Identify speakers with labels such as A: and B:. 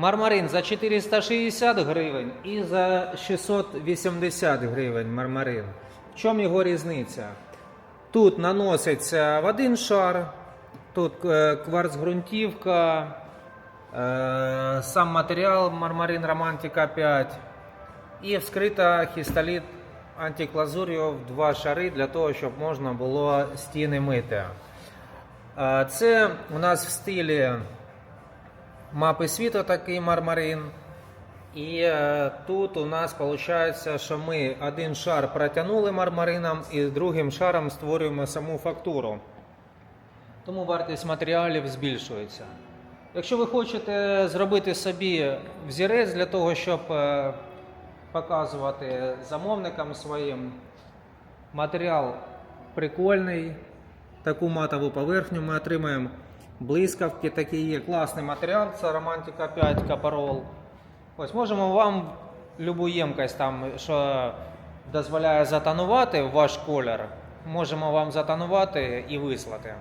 A: Мармарин за 460 гривень і за 680 гривень мармарин. В чому його різниця? Тут наноситься в один шар, тут е, кварцгрунтівка, е, сам матеріал мармарин Романтика 5 і вскрита хістоліт антиклазур'ю в два шари для того, щоб можна було стіни мити. Е, Це у нас в стилі мапи світу такий мармарин. І е, тут у нас виходить, що ми один шар протягнули мармарином і другим шаром створюємо саму фактуру. Тому вартість матеріалів збільшується. Якщо ви хочете зробити собі взірець для того, щоб е, показувати замовникам своїм, матеріал прикольний, таку матову поверхню ми отримаємо. Блискавки такі є. Класний матеріал, це Романтика 5 Капарол. Ось можемо вам любу ємкость, там, що дозволяє затонувати ваш колір, можемо вам затонувати і вислати.